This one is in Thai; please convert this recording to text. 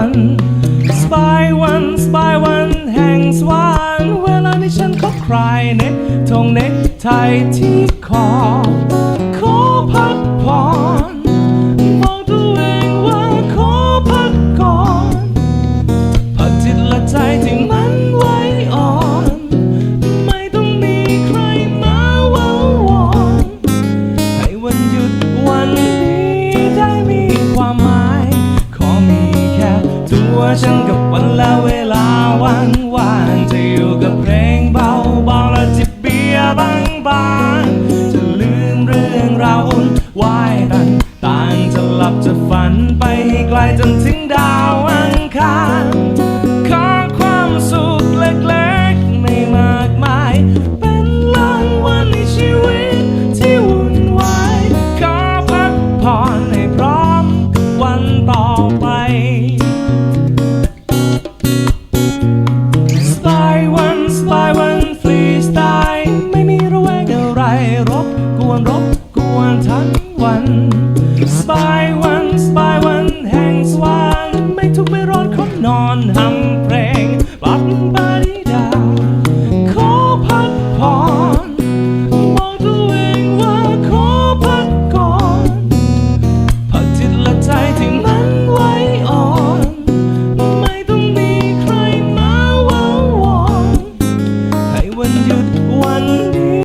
ันสปายวันสปายวันแห่งสวรรค์เวลานี้ฉันก็ใครเน็กทงเน็กไทยที่คอขอพักผ่อนมองตัวเองว่าขอพักก่อนพักจิตและใจที่มันไว้อ่อน ไม่ต้องมีใครมาว้าวอนให้วันหยุดวันนี้ได้มีความหมายขอมี ตัวฉันกับวันและเวลาว่างว่างจะอยู่กับเพลงเบาเบาและจิบเบียร์บางบางจะลืมเรื่องราวอุ่นวายตันต่างจะหลับจะฝันไปไกลจนถึงดาวอังคาร